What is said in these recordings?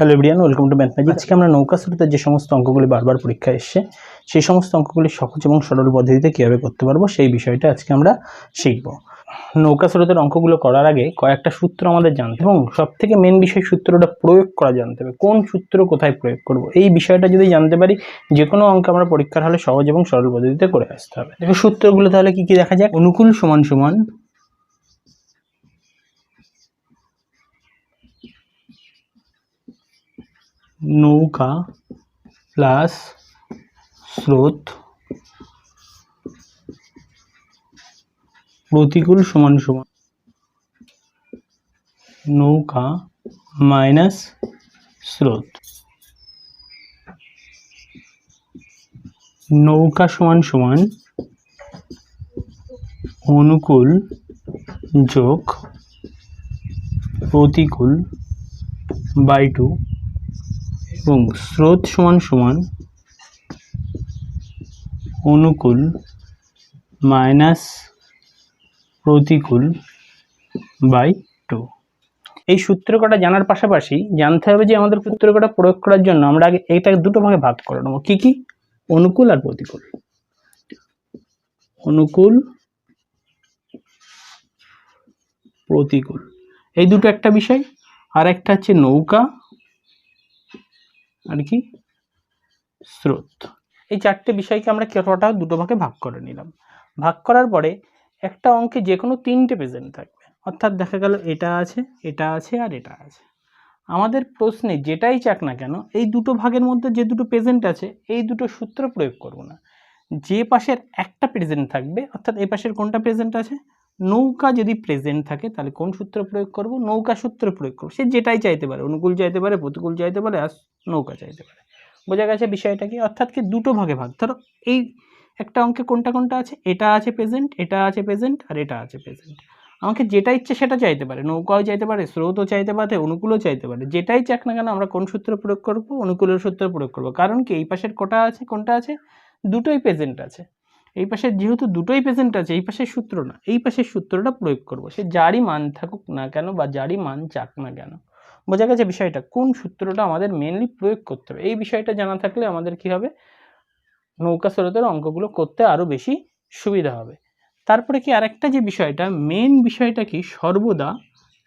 Hello everyone welcome to math magic আজকে আমরা নৌকা স্রোতের যে সমস্ত অঙ্কগুলি বারবার পরীক্ষা এসছে, সেই সমস্ত অঙ্কগুলি সহজ এবং সরল পদ্ধতিতে কীভাবে করতে পারব সেই বিষয়টা আজকে আমরা শিখব। নৌকা স্রোতের অঙ্কগুলো করার আগে কয়েকটা সূত্র আমাদের জানতে এবং সব থেকে মেন বিষয় সূত্রটা প্রয়োগ করা জানতে হবে। কোন সূত্র কোথায় প্রয়োগ করব? এই বিষয়টা যদি জানতে পারি, যে কোনো অঙ্ক আমরা পরীক্ষার হলে সহজ এবং সরল পদ্ধতিতে করে আসতে হবে। দেখো সূত্রগুলো তাহলে কি কি দেখা যায় অনুকূল সমান সমান নৌকা প্লাস স্রোত প্রতিকূল সমান সমান নৌকা মাইনাস স্রোত। নৌকা সমান সমান অনুকূল যোগ প্রতিকূল বাই টু এবং স্রোত সমান সমান অনুকূল মাইনাস প্রতিকূল বাই টু। এই সূত্র কটা জানার পাশাপাশি জানতে হবে যে আমাদের সূত্র কটা প্রয়োগ করার জন্য আমরা আগে এইটাকে দুটো ভাগে ভাগ করে নেব। কী কী? অনুকূল আর প্রতিকূল। অনুকূল, প্রতিকূল। এই দুটো একটা বিষয়, আর একটা হচ্ছে নৌকা আর কি? স্রোত। এই চারটে বিষয়কে আমরা কটা দুটো ভাগে ভাগ করে নিলাম। ভাগ করার পরে একটা অঙ্কে যে কোনো তিনটে প্রেজেন্ট থাকবে। অর্থাৎ দেখা গেল এটা আছে এটা আছে আর এটা আছে। আমাদের প্রশ্নে যেটাই চাক না কেন, এই দুটো ভাগের মধ্যে যে দুটো প্রেজেন্ট আছে, এই দুটো সূত্র প্রয়োগ করব না। যে পাশের একটা প্রেজেন্ট থাকবে, অর্থাৎ এই পাশের কোনটা প্রেজেন্ট আছে? নৌকা যদি প্রেজেন্ট থাকে, তাহলে কোন সূত্র প্রয়োগ করব? নৌকা সূত্র প্রয়োগ করব। সে যেটাই চাইতে পারে, অনুকূল চাইতে পারে, প্রতিকূল চাইতে পারে, আর নৌকা চাইতে পারে। বোঝা গেছে বিষয়টা কি? অর্থাৎ কি দুটো ভাগে ভাগ। ধরো এই একটা অঙ্কে কোনটা কোনটা আছে? এটা আছে প্রেজেন্ট এটা আছে প্রেজেন্ট আর এটা আছে প্রেজেন্ট আমাকে যেটা ইচ্ছে সেটা চাইতে পারে। নৌকাও চাইতে পারে, স্রোতও চাইতে পারে, অনুকূলও চাইতে পারে। যেটাই চাক না কেন, আমরা কোন সূত্র প্রয়োগ করব? অনুকূলের সূত্র প্রয়োগ করব। কারণ কি এই পাশের কোটা আছে, কোনটা আছে? দুটোই প্রেজেন্ট আছে। এই পাশে যেহেতু দুটোই প্রেজেন্ট আছে, এই পাশের সূত্র না, এই পাশের সূত্রটা প্রয়োগ করব। সে যারই মান থাকুক না কেন বা যারই মান চাক না কেন, বোঝা গেছে বিষয়টা, কোন সূত্রটা আমাদের মেনলি প্রয়োগ করতে হবে? এই বিষয়টা জানা থাকলে আমাদের কি হবে? নৌকা স্রোতের অঙ্কগুলো করতে আরও বেশি সুবিধা হবে। তারপরে কি আরেকটা যে বিষয়টা মেন বিষয়টা কি? সর্বদা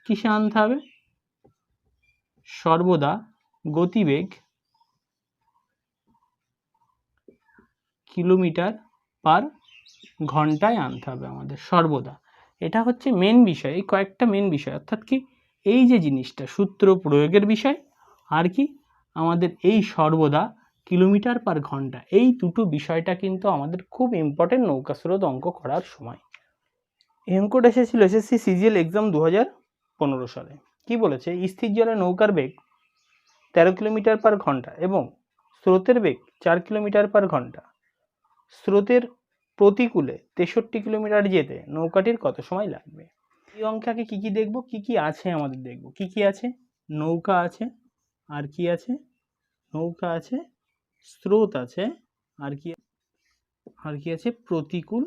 কিসে আনতে হবে? সর্বদা গতিবেগ কিলোমিটার পার ঘন্টায় আনতে হবে আমাদের সর্বদা। এটা হচ্ছে মেন বিষয়, এই কয়েকটা মেন বিষয়। অর্থাৎ কি এই যে জিনিসটা, সূত্র প্রয়োগের বিষয়, আর কি আমাদের এই সর্বদা কিলোমিটার পার ঘণ্টা, এই দুটো বিষয়টা কিন্তু আমাদের খুব ইম্পর্টেন্ট নৌকা স্রোত অঙ্ক করার সময়। এই অঙ্কটা এসেছিল, এসএসসি সিজিএল এক্সাম দু হাজার পনেরো সালে। কি বলেছে? স্থির জলে নৌকার বেগ তেরো কিলোমিটার পার ঘণ্টা এবং স্রোতের বেগ চার কিলোমিটার পার ঘণ্টা। স্রোতের প্রতিকূলে তেষট্টি কিলোমিটার যেতে নৌকাটির কত সময় লাগবে? এই অঙ্কাকে কি কি দেখব? কি কি আছে আমাদের দেখব? কি কি আছে? নৌকা আছে, আর কি আছে? নৌকা আছে, স্রোত আছে, আর কি আর কি আছে? প্রতিকূল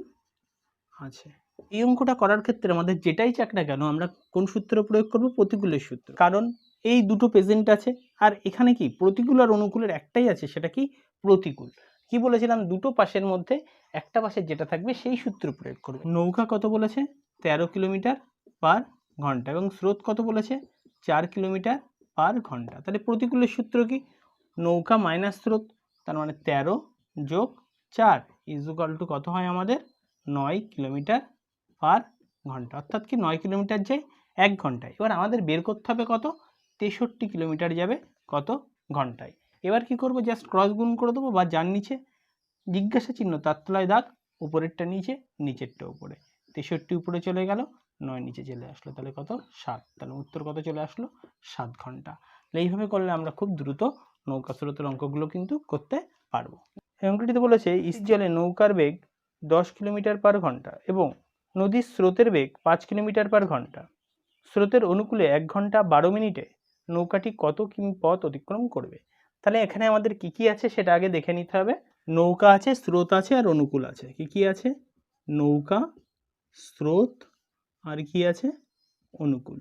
আছে। এই অঙ্কটা করার ক্ষেত্রে আমাদের যেটাই চাক না কেন, আমরা কোন সূত্র প্রয়োগ করব? প্রতিকূলের সূত্র। কারণ এই দুটো প্রেজেন্ট আছে, আর এখানে কি? প্রতিকূল আর অনুকূলের একটাই আছে, সেটা কি? প্রতিকূল। কি বলেছিলাম? দুটো পাশের মধ্যে একটা পাশে যেটা থাকবে সেই সূত্র প্রয়োগ করবে। নৌকা কত বলেছে? তেরো কিলোমিটার পার ঘণ্টা এবং স্রোত কত বলেছে? চার কিলোমিটার পার ঘণ্টা। তাহলে প্রতিকূলের সূত্র কি? নৌকা মাইনাস স্রোত, তার মানে তেরো যোগ চার ইজুকাল টু কত হয় আমাদের? নয় কিলোমিটার পার ঘণ্টা। অর্থাৎ কি নয় কিলোমিটার যায় এক ঘন্টায়। এবার আমাদের বের করতে হবে কত? তেষট্টি কিলোমিটার যাবে কত? ঘন্টায়। এবার কি করব? জাস্ট ক্রস গুণ করে দেবো বা যার নিচে জিজ্ঞাসা চিহ্ন তার তলায় দাগ উপরেরটা নিচে নিচেরটা উপরে। তেষট্টি উপরে চলে গেল নয় নিচে চলে আসলো তাহলে কত? সাত। তাহলে উত্তর কত চলে আসলো? সাত ঘণ্টা। তাহলে এইভাবে করলে আমরা খুব দ্রুত নৌকা স্রোতের অঙ্কগুলো কিন্তু করতে পারব। এই অঙ্কটিতে বলেছে ইস জলে নৌকার বেগ দশ কিলোমিটার পার ঘণ্টা এবং নদীর স্রোতের বেগ পাঁচ কিলোমিটার পার ঘণ্টা। স্রোতের অনুকূলে এক ঘণ্টা বারো মিনিটে নৌকাটি কত কিমি পথ অতিক্রম করবে? তাহলে এখানে আমাদের কি কি আছে সেটা আগে দেখে নিতে হবে। নৌকা আছে, স্রোত আছে আর অনুকূল আছে। কি কি আছে? নৌকা, স্রোত আর কি আছে? অনুকূল।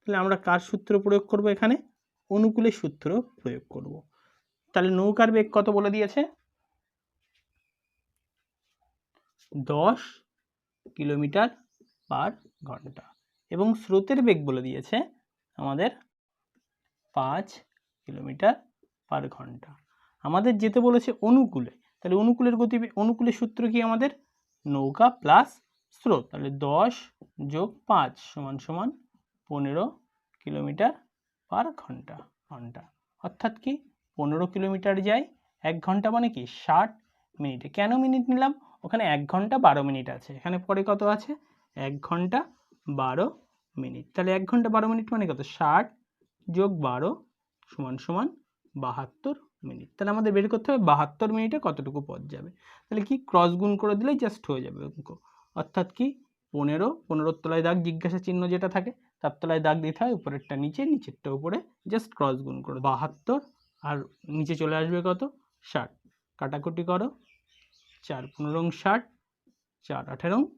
তাহলে আমরা কার সূত্র প্রয়োগ করব এখানে? অনুকূলের সূত্র প্রয়োগ করব। তাহলে নৌকার বেগ কত বলে দিয়েছে? দশ কিলোমিটার পার ঘণ্টা। এবং স্রোতের বেগ বলে দিয়েছে আমাদের পাঁচ কিলোমিটার পার ঘণ্টা। আমাদের যেতে বলেছে অনুকূলে। তাহলে অনুকূলের গতি, অনুকূলের সূত্র কি আমাদের? নৌকা প্লাস স্রোত। তাহলে দশ যোগ পাঁচ সমান সমান পনেরো কিলোমিটার পার ঘণ্টা ঘণ্টা। অর্থাৎ কি? পনেরো কিলোমিটার যায়, এক ঘণ্টা মানে কি? ষাট মিনিটে। কেন মিনিট নিলাম? ওখানে এক ঘণ্টা বারো মিনিট আছে। এখানে পরে কত আছে? এক ঘণ্টা বারো মিনিট। তাহলে এক ঘণ্টা বারো মিনিট মানে কত? ষাট যোগ বারো সমান সমান বাহাত্তর মিনিট। তাহলে আমাদের বের করতে হবে বাহাত্তর মিনিটে কতটুকু পথ যাবে। তাহলে কি ক্রস গুণ করে দিলেই জাস্ট হয়ে যাবে অঙ্ক। অর্থাৎ কি পনেরো, পনেরোর তলায় দাগ জিজ্ঞাসা চিহ্ন যেটা থাকে, তার তলায় দাগ দিতে হয়, উপরেরটা নিচে, নিচেরটা উপরে জাস্ট ক্রস গুণ করো বাহাত্তর, আর নিচে চলে আসবে কত? ষাট। কাটাকুটি করো। চার পনেরো ষাট, চার আঠেরো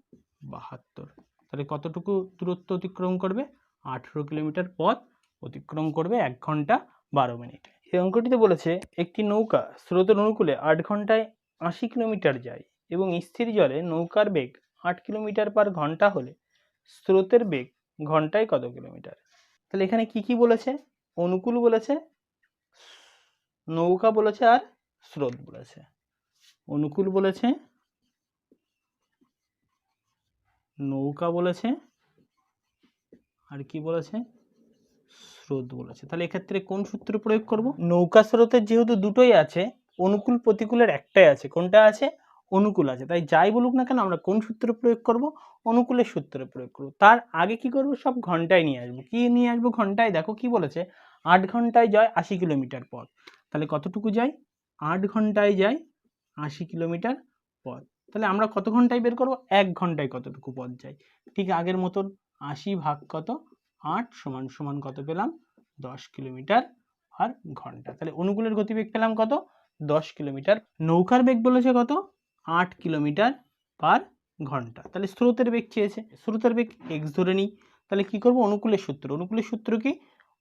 বাহাত্তর। তাহলে কতটুকু দূরত্ব অতিক্রম করবে? আঠেরো কিলোমিটার পথ অতিক্রম করবে এক ঘণ্টা বারো মিনিটে। এই অঙ্কটিতে বলেছে, একটি নৌকা স্রোতের অনুকূলে আট ঘন্টায় আশি কিলোমিটার যায় এবং স্থির জলে নৌকার বেগ আট কিলোমিটার পার ঘণ্টা হলে স্রোতের বেগ ঘন্টায় কত কিলোমিটার? তাহলে এখানে কি কি বলেছে? অনুকূল বলেছে, নৌকা বলেছে আর স্রোত বলেছে। অনুকূল বলেছে, নৌকা বলেছে, আর কি বলেছে? স্রোত বলেছে। তাহলে এক্ষেত্রে কোন সূত্র প্রয়োগ করব? নৌকা স্রোতের যেহেতু দুটোই আছে, অনুকূল প্রতিকূলের একটাই আছে। কোনটা আছে? অনুকূল আছে। তাই যাই বলুক না কেন, আমরা কোন সূত্র প্রয়োগ করব? অনুকূলের সূত্র প্রয়োগ করব। তার আগে কি করব? সব ঘন্টায় নিয়ে আসব। কি নিয়ে আসব ঘন্টায়? দেখো কি বলেছে, আট ঘন্টায় যায় আশি কিলোমিটার পথ। তাহলে কতটুকু যায়? আট ঘন্টায় যায় আশি কিলোমিটার পথ। তাহলে আমরা কত ঘন্টায় বের করব? এক ঘন্টায় কতটুকু পথ যায়? ঠিক আগের মতন আশি ভাগ কত? আট সমান সমান কত পেলাম? দশ কিলোমিটার আর ঘণ্টা। তাহলে অনুকূলের গতিবেগ পেলাম কত? দশ কিলোমিটার। নৌকার বেগ বলেছে কত? আট কিলোমিটার পার ঘণ্টা। তাহলে স্রোতের বেগ চেয়েছে। স্রোতের বেগ এক্স ধরে নিই। তাহলে কি করব? অনুকূলের সূত্র। অনুকূলের সূত্র কি?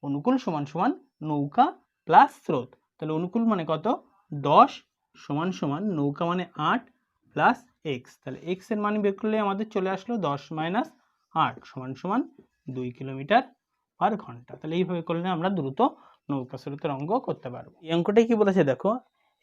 অনুকূল সমান সমান নৌকা প্লাস স্রোত। তাহলে অনুকূল মানে কত? দশ সমান সমান নৌকা মানে আট প্লাস এক্স তাহলে এক্সের মান বের করলে আমাদের চলে আসলো দশ মাইনাস আট সমান সমান দুই কিলোমিটার পার ঘণ্টা। তাহলে এইভাবে করলে আমরা দ্রুত নৌকা স্রোতের অঙ্ক করতে পারব। এই অঙ্কটাই কি বলেছে দেখো?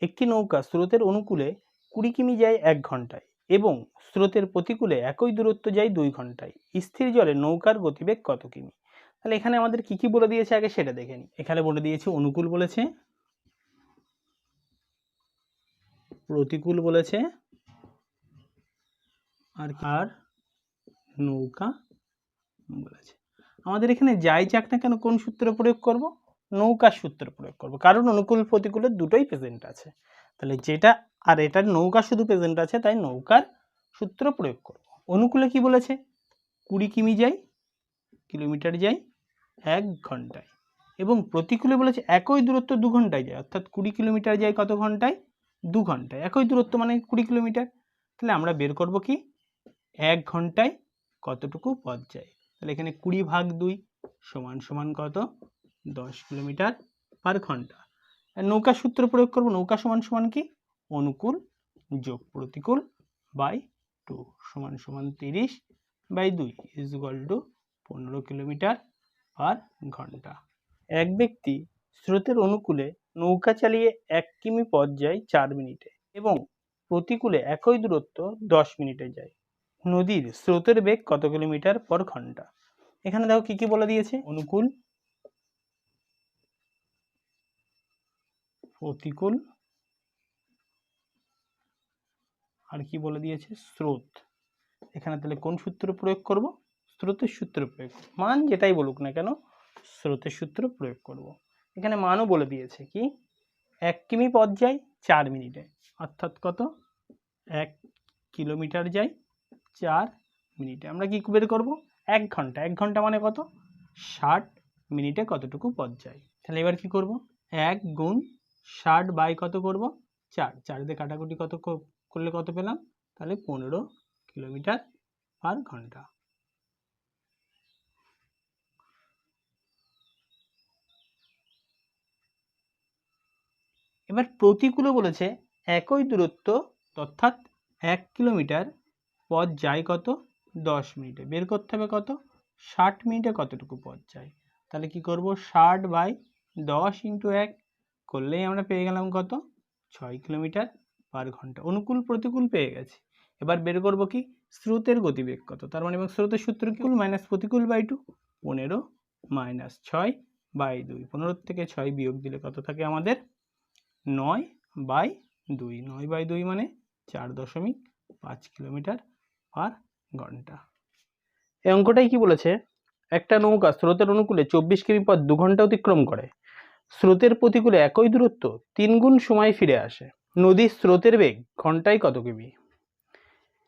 একটি নৌকা স্রোতের অনুকূলে কুড়ি কিমি যায় এক ঘন্টায় এবং স্রোতের প্রতিকূলে একই দূরত্ব যায় দুই ঘন্টায়। স্থির জলে নৌকার গতিবেগ কত কিমি? তাহলে এখানে আমাদের কি কি বলে দিয়েছে আগে সেটা দেখে নিই। এখানে বলে দিয়েছে অনুকূল বলেছে, প্রতিকূল বলেছে, আর আর নৌকা বলেছে আমাদের এখানে যাই যাক না কেন কোন সূত্র প্রয়োগ করব? নৌকার সূত্র প্রয়োগ করব। কারণ অনুকূল প্রতিকূলের দুটোই প্রেজেন্ট আছে। তাহলে যেটা আর এটার নৌকা শুধু প্রেজেন্ট আছে, তাই নৌকার সূত্র প্রয়োগ করব। অনুকূলে কি বলেছে? কুড়ি কিমি যাই, কিলোমিটার যাই, এক ঘন্টায়। এবং প্রতিকূলে বলেছে একই দূরত্ব দু ঘন্টায় যায়। অর্থাৎ কুড়ি কিলোমিটার যায় কত ঘন্টায়? দু ঘন্টায়। একই দূরত্ব মানে কুড়ি কিলোমিটার। তাহলে আমরা বের করব কি? এক ঘন্টায় কতটুকু পথ যায়? তাহলে এখানে কুড়ি ভাগ দুই সমান সমান কত? দশ কিলোমিটার পার ঘণ্টা। নৌকা সূত্র প্রয়োগ করব, নৌকা সমান সমান কি? অনুকূল যোগ প্রতিকূল বাই টু সমান সমান তিরিশ বাই দুই ইজ ইকুয়াল টু পনেরো কিলোমিটার পার ঘণ্টা। এক ব্যক্তি স্রোতের অনুকূলে নৌকা চালিয়ে এক কিমি পথ যায় চার মিনিটে এবং প্রতিকূলে একই দূরত্ব দশ মিনিটে যায়। নদীর স্রোতের বেগ কত কিলোমিটার পর ঘণ্টা? এখানে দেখো কি কি বলে দিয়েছে? অনুকূল, প্রতিকূল, আর কি বলে দিয়েছে? স্রোত। এখানে তাহলে কোন সূত্র প্রয়োগ করব? স্রোতের সূত্র প্রয়োগ মান যেটাই বলুক না কেন, স্রোতের সূত্র প্রয়োগ করব। এখানে মানও বলে দিয়েছে কি? এক কিমি পথ যায় চার মিনিটে। অর্থাৎ কত? এক কিলোমিটার যায় চার মিনিটে। আমরা কি বের করব? এক ঘণ্টা। এক ঘণ্টা মানে কত? ষাট মিনিটে কতটুকু পথ যায়? তাহলে এবার কি করব? এক গুণ ষাট বাই কত করব? চার। চার কাটাকুটি কত করলে কত পেলাম? তাহলে পনেরো কিলোমিটার পার ঘণ্টা। এবার প্রতিকূলে বলেছে, একই দূরত্ব অর্থাৎ এক কিলোমিটার পথ যায় কত? দশ মিনিটে। বের করতে হবে কত? ষাট মিনিটে কতটুকু পথ যায়? তাহলে কি করব? ষাট বাই দশ ইন্টু এক করলেই আমরা পেয়ে গেলাম কত? ছয় কিলোমিটার পার ঘণ্টা। অনুকূল প্রতিকূল পেয়ে গেছি। এবার বের করব কি? স্রোতের গতিবেগ কত? তার মানে এবং স্রোতের সূত্র কি? মাইনাস প্রতিকূল বাই টু পনেরো মাইনাস ছয় বাই দুই। পনেরো থেকে ছয় বিয়োগ দিলে কত থাকে আমাদের? নয় বাই দুই। নয় বাই দুই মানে চার দশমিক পাঁচ কিলোমিটার পার ঘণ্টা। এই অঙ্কটাই কি বলেছে? একটা নৌকা স্রোতের অনুকূলে চব্বিশ কিমি পথ দু ঘণ্টা অতিক্রম করে। স্রোতের প্রতিকূলে একই দূরত্ব তিন গুণ সময় ফিরে আসে। নদীর স্রোতের বেগ ঘন্টায় কত কিমি?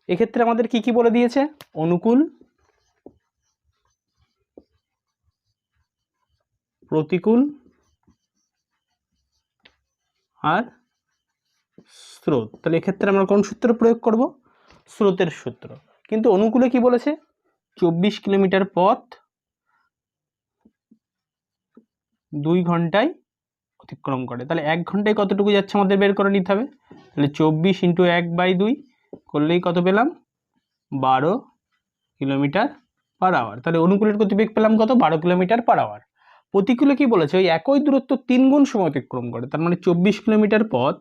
এক্ষেত্রে আমাদের কি কি বলে দিয়েছে? অনুকূল, প্রতিকূল আর স্রোত। তাহলে এক্ষেত্রে আমরা কোন সূত্র প্রয়োগ করব? স্রোতের সূত্র। কিন্তু অনুকূলে কি বলেছে? চব্বিশ কিলোমিটার পথ দুই ঘন্টায় অতিক্রম করে। তাহলে এক ঘন্টায় কতটুকু যাচ্ছে আমাদের বের করে নিতে হবে? তাহলে চব্বিশ ইন্টু এক বাই দুই করলেই কত পেলাম? বারো কিলোমিটার পার আওয়ার। তাহলে অনুকূলের গতিবেগ পেলাম কত? বারো কিলোমিটার পার আওয়ার। প্রতিকূলে কি বলেছে? ওই একই দূরত্ব তিন গুণ সময় অতিক্রম করে। তার মানে চব্বিশ কিলোমিটার পথ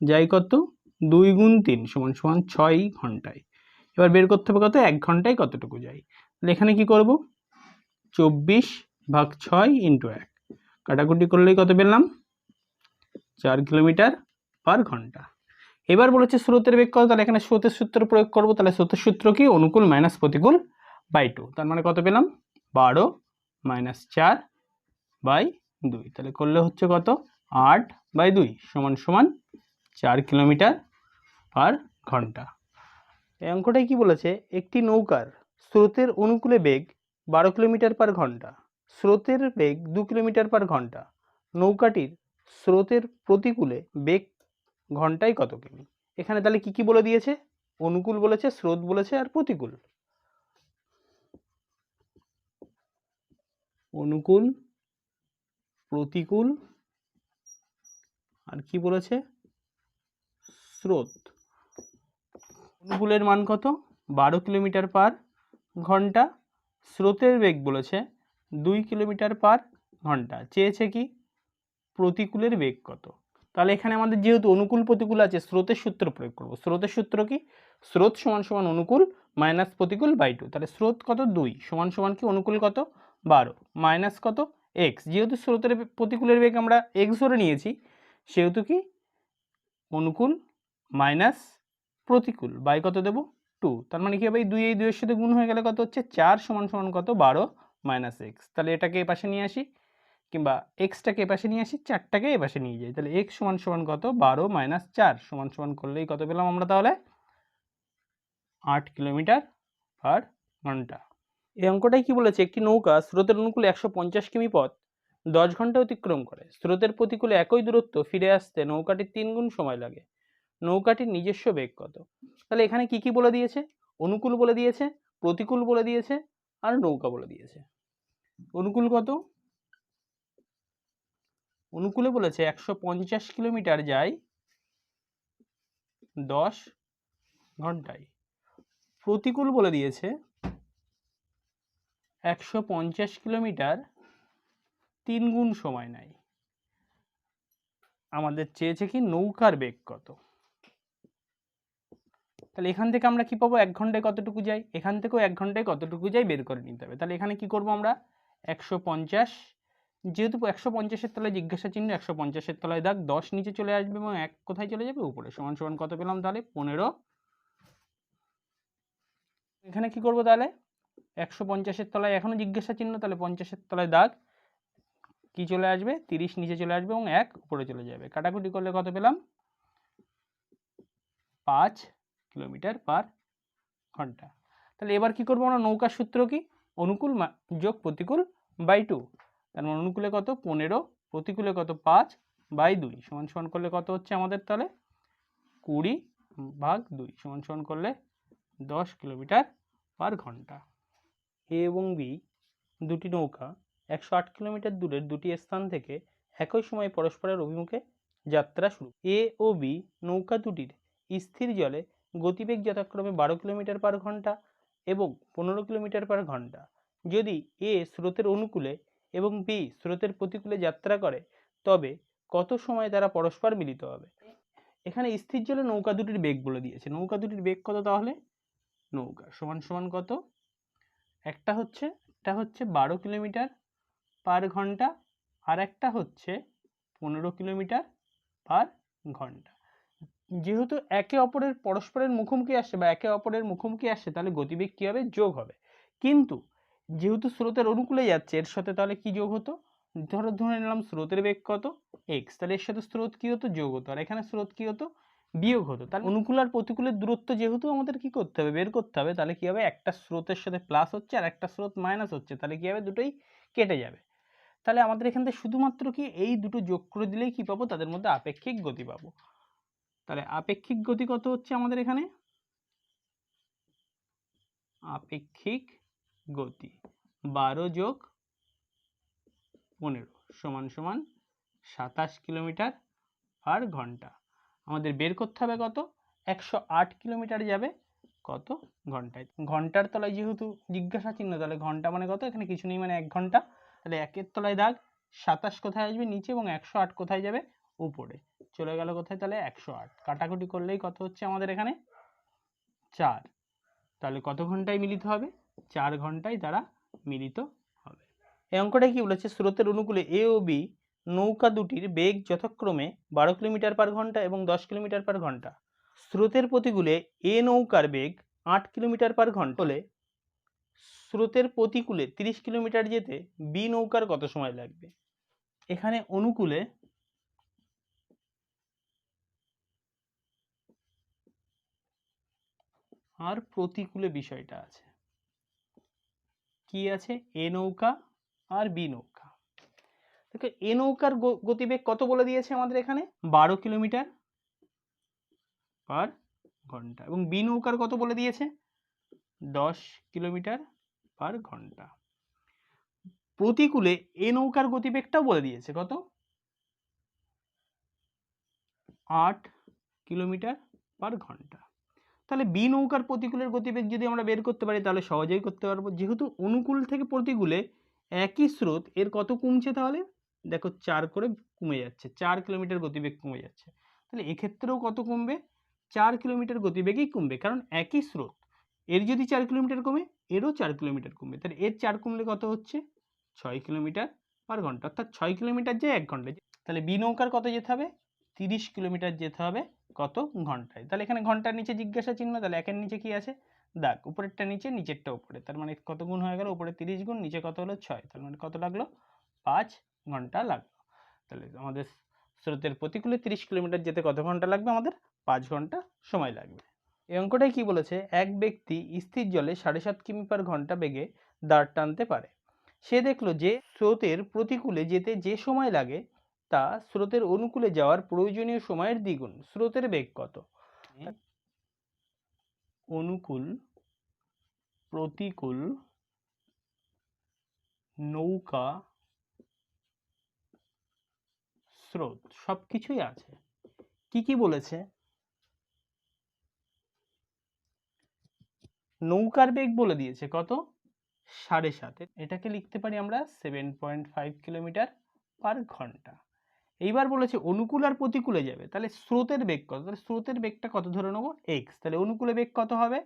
যাই কত? দুই গুণ তিন সমান সমান ছয় ঘন্টায়। এবার বের করতে হবে কত? এক ঘন্টায় কতটুকু যায়? তাহলে এখানে কি করব? চব্বিশ ভাগ ছয় ইন্টু এক। কাটাকুটি করলেই কত পেলাম? চার কিলোমিটার পার ঘণ্টা। এবার বলেছে স্রোতের বেগ কত তাহলে এখানে স্রোতের সূত্র প্রয়োগ করব। তাহলে স্রোতের সূত্র কি? অনুকূল মাইনাস প্রতিকূল বাই টু তার মানে কত পেলাম? বারো মাইনাস চার বাই দুই। তাহলে করলে হচ্ছে কত? আট বাই দুই সমান সমান চার কিলোমিটার পার ঘণ্টা। এই অঙ্কটাই কি বলেছে? একটি নৌকার স্রোতের অনুকূলে বেগ বারো কিলোমিটার পার ঘণ্টা। স্রোতের বেগ দু কিলোমিটার পার ঘণ্টা। নৌকাটির স্রোতের প্রতিকূলে বেগ ঘন্টায় কত কিমি? এখানে তাহলে কি কি বলে দিয়েছে? অনুকূল বলেছে, স্রোত বলেছে আর প্রতিকূল। অনুকূল, প্রতিকূল আর কি বলেছে? স্রোত। অনুকূলের মান কত? বারো কিলোমিটার পার ঘণ্টা। স্রোতের বেগ বলেছে, দুই কিলোমিটার পার ঘণ্টা। চেয়েছে কি? প্রতিকূলের বেগ কত? তাহলে এখানে আমাদের যেহেতু অনুকূল প্রতিকূল আছে, স্রোতের সূত্র প্রয়োগ করব। স্রোতের সূত্র কি? স্রোত সমান সমান অনুকূল মাইনাস প্রতিকূল বাই টু। তাহলে স্রোত কত? দুই। সমান সমান কি? অনুকূল কত? বারো। মাইনাস কত? এক্স। যেহেতু স্রোতের প্রতিকূলের বেগ আমরা এক্স ধরে নিয়েছি, সেহেতু কি? অনুকূল মাইনাস প্রতিকূল। বাই কত দেবো? টু তার মানে কি হবে? এই দুই, এই দুইয়ের সাথে গুণ হয়ে গেলে কত হচ্ছে? চার সমান সমান কত? বারো মাইনাস এক্স তাহলে এটাকে এ পাশে নিয়ে আসি। কিংবা এক্সটাকে এ পাশে নিয়ে আসি, চারটাকে এ পাশে নিয়ে যাই। তাহলে এক্স সমান সমান কত? বারো মাইনাস চার সমান সমান করলেই কত পেলাম আমরা তাহলে? আট কিলোমিটার পার ঘণ্টা। এই অঙ্কটাই কি বলেছে? একটি নৌকা স্রোতের অনুকূলে একশো পঞ্চাশ কিমি পথ দশ ঘণ্টা অতিক্রম করে। স্রোতের প্রতিকূলে একই দূরত্ব ফিরে আসতে নৌকাটির তিন গুণ সময় লাগে। নৌকাটির নিজস্ব বেগ কত? তাহলে এখানে কি কি বলে দিয়েছে? অনুকূল বলে দিয়েছে, প্রতিকূল বলে দিয়েছে, আর নৌকা বলে দিয়েছে। অনুকূল কত? অনুকূলে বলেছে একশো পঞ্চাশ কিলোমিটার যায় দশ ঘন্টায়। প্রতিকূল বলে দিয়েছে একশো পঞ্চাশ কিলোমিটার তিন গুণ সময় নেয়। আমাদের চেয়েছে কি নৌকার বেগ কত? তাহলে এখান থেকে আমরা কি পাবো? এক ঘন্টায় কতটুকু যাই এখান থেকেও এক ঘন্টায় কতটুকু যাই বের করে নিতে হবে। তাহলে এখানে কি করব আমরা? একশো পঞ্চাশ। যেহেতু একশো পঞ্চাশের তলায় জিজ্ঞাসা চিহ্ন, একশো পঞ্চাশের তলায় দাগ, দশ নিচে চলে আসবে এবং এক কোথায় চলে যাবে? উপরে। সমান সমান কত পেলাম তাহলে? পনেরো। এখানে কি করব তাহলে? একশো পঞ্চাশের তলায় এখনও জিজ্ঞাসা চিহ্ন, তাহলে পঞ্চাশের তলায় দাগ। কি চলে আসবে? তিরিশ নিচে চলে আসবে এবং এক উপরে চলে যাবে। কাটাকুটি করলে কত পেলাম? পাঁচ। কিলোমিটার পার ঘণ্টা। তাহলে এবার কি করব আমরা? নৌকার সূত্র কি? অনুকূল যোগ প্রতিকূল বাই টু তার মানে অনুকূলে কত? পনেরো। প্রতিকূলে কত? পাঁচ বাই দুই। সমান সমান করলে কত হচ্ছে আমাদের তাহলে? কুড়ি ভাগ দুই। সমান সমান করলে দশ কিলোমিটার পার ঘণ্টা। এ এবং বি দুটি নৌকা একশো আট কিলোমিটার দূরের দুটি স্থান থেকে একই সময়ে পরস্পরের অভিমুখে যাত্রা শুরু। এ ও বি নৌকা দুটির স্থির জলে গতিবেগ যথাক্রমে বারো কিলোমিটার পার ঘণ্টা এবং পনেরো কিলোমিটার পার ঘণ্টা। যদি এ স্রোতের অনুকূলে এবং বি স্রোতের প্রতিকূলে যাত্রা করে, তবে কত সময় তারা পরস্পর মিলিত হবে? এখানে স্থির জলে নৌকা দুটির বেগ বলে দিয়েছে। নৌকা দুটির বেগ কত তাহলে? নৌকা সমান সমান কত? একটা হচ্ছে একটা হচ্ছে বারো কিলোমিটার পার ঘণ্টা আর একটা হচ্ছে পনেরো কিলোমিটার পার ঘণ্টা। যেহেতু একে অপরের পরস্পরের মুখোমুখি আসছে বা একে অপরের মুখোমুখি আসছে তাহলে গতিবেগ কী হবে? যোগ হবে। কিন্তু যেহেতু স্রোতের অনুকূলে যাচ্ছে, এর সাথে তাহলে কি যোগ হতো? ধরো, ধরে নিলাম স্রোতের বেগ কত? এক্স তাহলে এর সাথে স্রোত কি হতো? যোগ হতো। আর এখানে স্রোত কি হতো? বিয়োগ হতো। তাহলে অনুকূল আর প্রতিকূলের দূরত্ব যেহেতু আমাদের কি করতে হবে? বের করতে হবে। তাহলে কি হবে? একটা স্রোতের সাথে প্লাস হচ্ছে আর একটা স্রোত মাইনাস হচ্ছে। তাহলে কি হবে? দুটোই কেটে যাবে। তাহলে আমাদের এখান থেকে শুধুমাত্র কি এই দুটো যোগ করে দিলেই কি পাবো? তাদের মধ্যে আপেক্ষিক গতি পাবো। তাহলে আপেক্ষিক গতি কত হচ্ছে আমাদের এখানে? আপেক্ষিক গতি বারো যোগ পনেরো সমান সমান সাতাশ কিলোমিটার পার ঘণ্টা। আমাদের বের করতে হবে কত? একশো আট কিলোমিটার যাবে কত ঘন্টায়। ঘণ্টার তলায় যেহেতু জিজ্ঞাসা চিহ্ন, তাহলে ঘণ্টা মানে কত? এখানে কিছু নেই মানে এক ঘণ্টা। তাহলে একের তলায় দাগ সাতাশ কোথায় আসবে? নিচে এবং একশো আট কোথায় যাবে? উপরে। চলে গেল কোথায়? তাহলে একশো আট। কাটাকুটি করলেই কত হচ্ছে আমাদের এখানে? চার। তাহলে কত ঘন্টায় মিলিত হবে? চার ঘন্টায় তারা মিলিত হবে। এই অঙ্কটায় কি বলেছে? স্রোতের অনুকূলে এ ও বি নৌকা দুটির বেগ যথাক্রমে বারো কিলোমিটার পার ঘণ্টা এবং দশ কিলোমিটার পার ঘণ্টা। স্রোতের প্রতিকূলে এ নৌকার বেগ আট কিলোমিটার পার ঘণ্টা। হলে স্রোতের প্রতিকূলে তিরিশ কিলোমিটার যেতে বি নৌকার কত সময় লাগবে? এখানে অনুকূলে আর প্রতিকূলে বিষয়টা আছে। কি আছে? এ নৌকা আর বি নৌকা। দেখো, এ নৌকার গতিবেগ কত বলে দিয়েছে আমাদের এখানে? বারো কিলোমিটার পার ঘণ্টা। এবং বি নৌকার কত বলে দিয়েছে? দশ কিলোমিটার পার ঘণ্টা। প্রতিকূলে এ নৌকার গতিবেগটাও বলে দিয়েছে। কত? আট কিলোমিটার পার ঘণ্টা। তাহলে বি নৌকার প্রতিকূলের গতিবেগ যদি আমরা বের করতে পারি, তাহলে সহজেই করতে পারব। যেহেতু অনুকূল থেকে প্রতিকূলে একই স্রোত, এর কত কমছে তাহলে? দেখো চার করে কমে যাচ্ছে, চার কিলোমিটার গতিবেগ কমে যাচ্ছে। তাহলে এক্ষেত্রেও কত কমবে? চার কিলোমিটার গতিবেগই কমবে, কারণ একই স্রোত। এর যদি চার কিলোমিটার কমে, এরও চার কিলোমিটার কমবে। তাহলে এর চার কমলে কত হচ্ছে? ছয় কিলোমিটার পার ঘণ্টা। অর্থাৎ ছয় কিলোমিটার যে এক ঘন্টায় তাহলে বি নৌকার কত যেতে হবে? তিরিশ কিলোমিটার যেতে হবে কত ঘন্টায়। তাহলে এখানে ঘণ্টার নিচে জিজ্ঞাসা চিহ্ন, তাহলে একের নিচে কি আছে? দাগ, উপরেরটা নিচে, নিচেরটা উপরে। তার মানে কত গুণ হয়ে গেল? উপরে তিরিশ গুণ, নিচে কত হলো? ছয়। তার মানে কত লাগল? পাঁচ ঘণ্টা লাগল। তাহলে আমাদের স্রোতের প্রতিকূলে তিরিশ কিলোমিটার যেতে কত ঘণ্টা লাগবে? আমাদের পাঁচ ঘণ্টা সময় লাগবে। এই অঙ্কটাই কি বলেছে? এক ব্যক্তি স্থির জলে সাড়ে সাত কিমি পার ঘণ্টা বেগে দাঁড় টানতে পারে। সে দেখল যে স্রোতের প্রতিকূলে যেতে যে সময় লাগে তা স্রোতের অনুকূলে যাওয়ার প্রয়োজনীয় সময়ের দ্বিগুণ। স্রোতের বেগ কত? অনুকূল প্রতিকূল নৌকা স্রোত সব কিছুই আছে। কি কি বলেছে? নৌকার বেগ বলে দিয়েছে কত? সাড়ে সাত। এটাকে লিখতে পারি আমরা seven point five kilometre per ঘণ্টা। এইবার বলেছে অনুকূল আর প্রতিকূলে যাবে। তাহলে স্রোতের বেগ কত? তাহলে স্রোতের বেগটা কত ধরে নেব? এক্স তাহলে অনুকূলে বেগ কত হবে?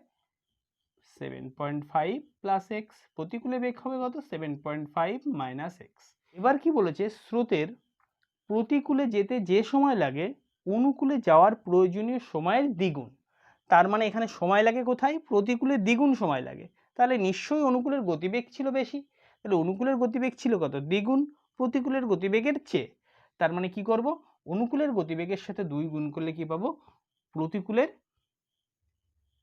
Seven point five plus X প্রতিকূলে বেগ হবে কত? Seven point five minus X এবার কি বলেছে? স্রোতের প্রতিকূলে যেতে যে সময় লাগে, অনুকূলে যাওয়ার প্রয়োজনীয় সময়ের দ্বিগুণ। তার মানে এখানে সময় লাগে কোথায়? প্রতিকূলে দ্বিগুণ সময় লাগে। তাহলে নিশ্চয়ই অনুকূলের গতিবেগ ছিল বেশি। তাহলে অনুকূলের গতিবেগ ছিল কত? দ্বিগুণ। প্রতিকূলের গতিবেগের চেয়ে। তার মানে কি করব? অনুকূলের গতিবেগের সাথে দুই গুণ করলে কি পাবো? প্রতিকূলের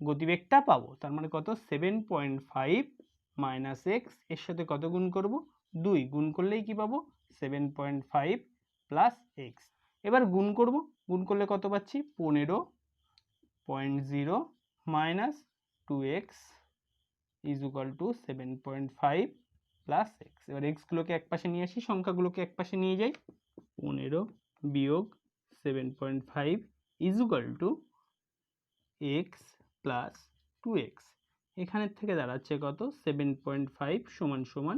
গতিবেগটা পাবো। তার মানে কত? সেভেন পয়েন্ট ফাইভ মাইনাস এক্সের সাথে কত গুণ করব? দুই। গুণ করলেই কি পাবো? Seven point five plus X এবার গুণ করব। গুণ করলে কত পাচ্ছি? পনেরো point zero minus two X is equal to seven point five plus X এবার এক্সগুলোকে এক পাশে নিয়ে আসি, সংখ্যাগুলোকে এক পাশে নিয়ে যাই। পনেরো বিয়োগ seven point five is equal to X plus two X এখানের থেকে দাঁড়াচ্ছে কত? সেভেন পয়েন্ট ফাইভ সমান সমান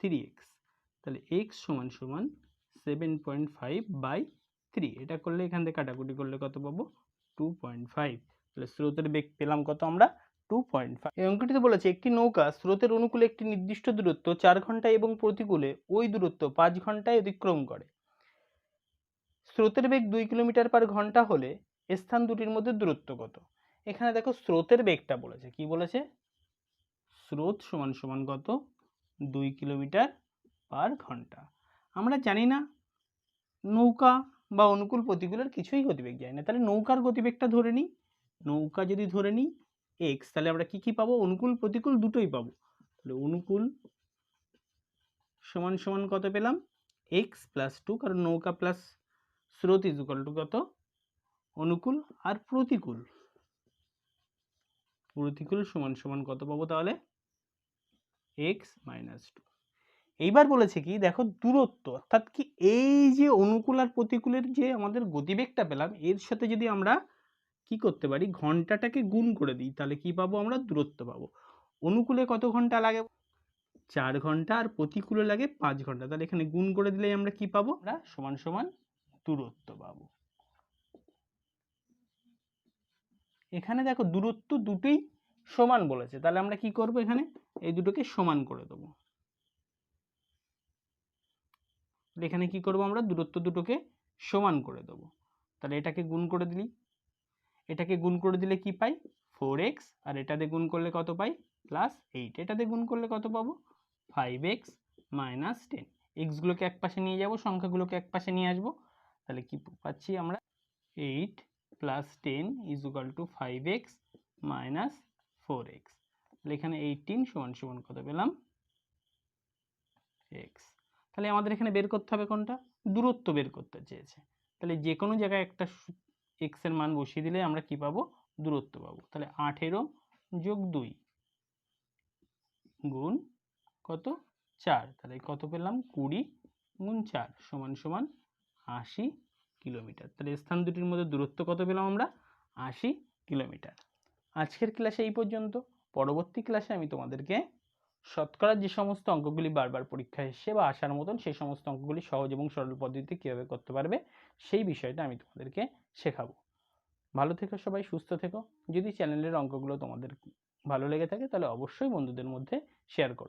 থ্রি এক্স তাহলে এক্স সমান সমান seven point five by three এটা করলে এখান থেকে কাটাকুটি করলে কত পাবো? Two point five. তাহলে স্রোতের বেগ পেলাম কত আমরা? Two point five. এই অঙ্কটিতে বলেছে, একটি নৌকা স্রোতের অনুকূলে একটি নির্দিষ্ট দূরত্ব চার ঘন্টায় এবং প্রতিকূলে ওই দূরত্ব পাঁচ ঘন্টায় অতিক্রম করে। স্রোতের বেগ দুই কিলোমিটার পার ঘণ্টা হলে স্থান দুটির মধ্যে দূরত্ব কত? এখানে দেখো স্রোতের বেগটা বলেছে। কি বলেছে? স্রোত সমান সমান কত? দুই কিলোমিটার পার ঘণ্টা। আমরা জানি না নৌকা বা অনুকূল প্রতিকূলের কিছুই গতিবেগ যায় না। তাহলে নৌকার গতিবেগটা ধরে নিই। নৌকা যদি ধরে নিই এক্স তাহলে আমরা কি কি পাবো? অনুকূল প্রতিকূল দুটোই পাবো। তাহলে অনুকূল সমান সমান কত পেলাম? এক্স প্লাস টু কারণ নৌকা প্লাস স্রোত ইজ ইকাল টু কত? অনুকূল আর প্রতিকূল। প্রতিকূল সমান সমান কত পাবো তাহলে? এক্স মাইনাস টু এইবার বলেছে কি, দেখো দূরত্ব, অর্থাৎ কি এই যে অনুকূল আর প্রতিকূলের যে আমাদের গতিবেগটা পেলাম, এর সাথে যদি আমরা কি করতে পারি, ঘন্টাটাকে গুণ করে দিই, তাহলে কি পাবো আমরা? দূরত্ব পাবো। অনুকূলে কত ঘণ্টা লাগে? চার ঘণ্টা আর প্রতিকূলে লাগে পাঁচ ঘণ্টা। তাহলে এখানে গুণ করে দিলেই আমরা কি পাবো? আমরা সমান সমান দূরত্ব পাবো এখানে দেখো দূরত্ব দুটোই সমান বলেছে। তাহলে আমরা কি করব এখানে? এই দুটোকে সমান করে দেবো। এখানে কি করব আমরা? দূরত্ব দুটোকে সমান করে দেবো। তাহলে এটাকে গুণ করে দিলি। এটাকে গুণ করে দিলে কি পাই? ফোর এক্স আর এটাতে গুণ করলে কত পাই? প্লাস এইট এটাতে গুণ করলে কত পাবো? ফাইভ এক্স মাইনাস টেন এক্সগুলোকে এক পাশে নিয়ে যাব, সংখ্যাগুলোকে এক পাশে নিয়ে আসব। তাহলে কি পাচ্ছি আমরা? Eight plus ten is equal to five X minus four X তাহলে এখানে এইটিন সমান সমান কত পেলাম? এক্স তাহলে আমাদের এখানে বের করতে হবে কোনটা? দূরত্ব বের করতে চেয়েছে। তাহলে যে কোনো জায়গায় একটা এক্সের মান বসিয়ে দিলে আমরা কি পাবো? দূরত্ব পাবো। তাহলে আঠেরো যোগ দুই গুণ কত? চার। তাহলে কত পেলাম? কুড়ি গুণ চার সমান সমান আশি কিলোমিটার। তাহলে স্থান দুটির মধ্যে দূরত্ব কত পেলাম আমরা? আশি কিলোমিটার। আজকের ক্লাসে এই পর্যন্ত। পরবর্তী ক্লাসে আমি তোমাদেরকে শতকরার যে সমস্ত অঙ্কগুলি বারবার পরীক্ষায় এসে বা আসার মতন সেই সমস্ত অঙ্কগুলি সহজ এবং সরল পদ্ধতিতে কীভাবে করতে পারবে সেই বিষয়টা আমি তোমাদেরকে শেখাবো। ভালো থেকো সবাই, সুস্থ থেকো। যদি চ্যানেলের অঙ্কগুলো তোমাদের ভালো লেগে থাকে তাহলে অবশ্যই বন্ধুদের মধ্যে শেয়ার করো।